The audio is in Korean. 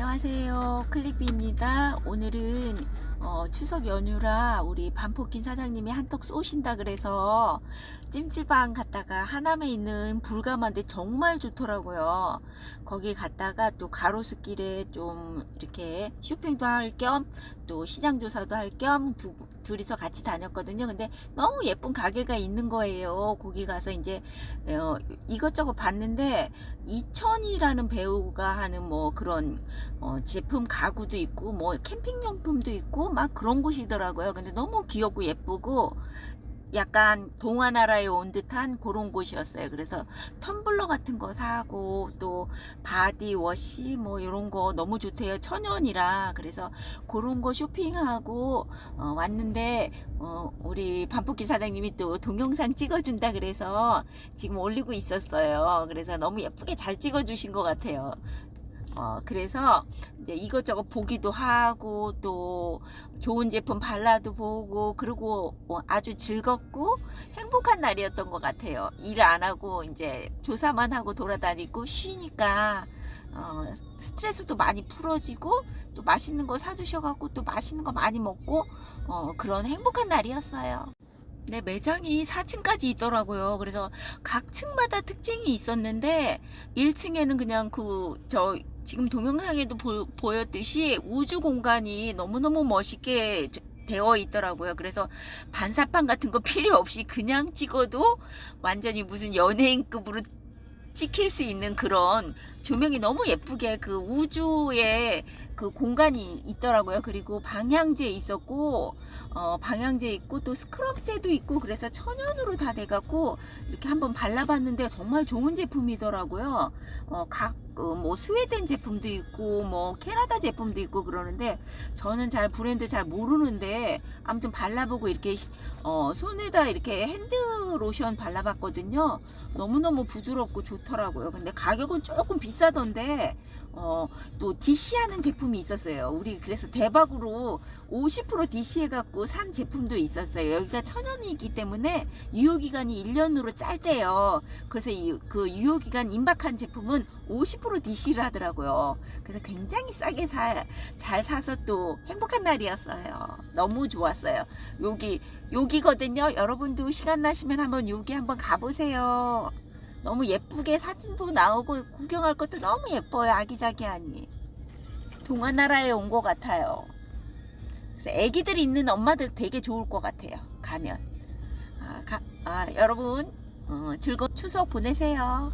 안녕하세요. 클릭비입니다. 오늘은 어, 추석 연휴라 우리 반포킨 사장님이 한턱 쏘신다 그래서 찜질방 갔다 가 하남에 있는 불가마인데 정말 좋더라고요. 거기 갔다가 또 가로수길에 좀 이렇게 쇼핑도 할 겸 또 시장 조사도 할 겸 둘이서 같이 다녔거든요. 근데 너무 예쁜 가게가 있는 거예요. 거기 가서 이제 어, 이것저것 봤는데 이천이라는 배우가 하는 뭐 그런 어, 제품 가구도 있고 뭐 캠핑 용품도 있고 막 그런 곳이더라고요. 근데 너무 귀엽고 예쁘고 약간 동화나라에 온 듯한 그런 곳이었어요. 그래서 텀블러 같은 거 사고 또 바디워시 뭐 이런 거 너무 좋대요. 천연이라 그래서 그런 거 쇼핑하고 어, 왔는데 어, 우리 반복기 사장님이 또 동영상 찍어준다 그래서 지금 올리고 있었어요. 그래서 너무 예쁘게 잘 찍어주신 것 같아요. 어, 그래서 이제 이것저것 보기도 하고 또 좋은 제품 발라도 보고 그리고 어, 아주 즐겁고 행복한 날이었던 것 같아요. 일 안 하고 이제 조사만 하고 돌아다니고 쉬니까 어, 스트레스도 많이 풀어지고 또 맛있는 거 사주셔갖고 또 맛있는 거 많이 먹고 어, 그런 행복한 날이었어요. 네, 매장이 4층까지 있더라고요. 그래서 각 층마다 특징이 있었는데 1층에는 그냥 그 저 지금 동영상에도 보, 보였듯이 우주 공간이 너무너무 멋있게 저- 되어 있더라고요. 그래서 반사판 같은 거 필요 없이 그냥 찍어도 완전히 무슨 연예인급으로 찍힐 수 있는 그런 조명이 너무 예쁘게 그 우주에 그 공간이 있더라고요. 그리고 방향제 있었고, 어, 방향제 있고 또 스크럽제도 있고 그래서 천연으로 다 돼갖고 이렇게 한번 발라봤는데 정말 좋은 제품이더라고요. 어, 각, 어, 뭐 스웨덴 제품도 있고 뭐 캐나다 제품도 있고 그러는데 저는 잘 브랜드 잘 모르는데 아무튼 발라보고 이렇게 시- 어, 손에다 이렇게 핸드 로션 발라봤거든요. 너무너무 부드럽고 좋더라고요. 근데 가격은 조금 비싸던데 어, 또 DC하는 제품이 있었어요. 우리 그래서 대박으로 50% DC해갖고 산 제품도 있었어요. 여기가 천연이기 때문에 유효기간이 1년으로 짧대요. 그래서 이, 그 유효기간 임박한 제품은 50% DC를 하더라고요. 그래서 굉장히 싸게 사, 잘 사서 또 행복한 날이었어요. 너무 좋았어요. 여기, 여기거든요. 여러분도 시간 나시면 한번 여기 한번 가보세요. 너무 예쁘게 사진도 나오고 구경할 것도 너무 예뻐요. 아기자기하니. 동화나라에 온 것 같아요. 그래서 애기들 있는 엄마들 되게 좋을 것 같아요. 가면. 아, 가, 아 여러분 어, 즐거운 추석 보내세요.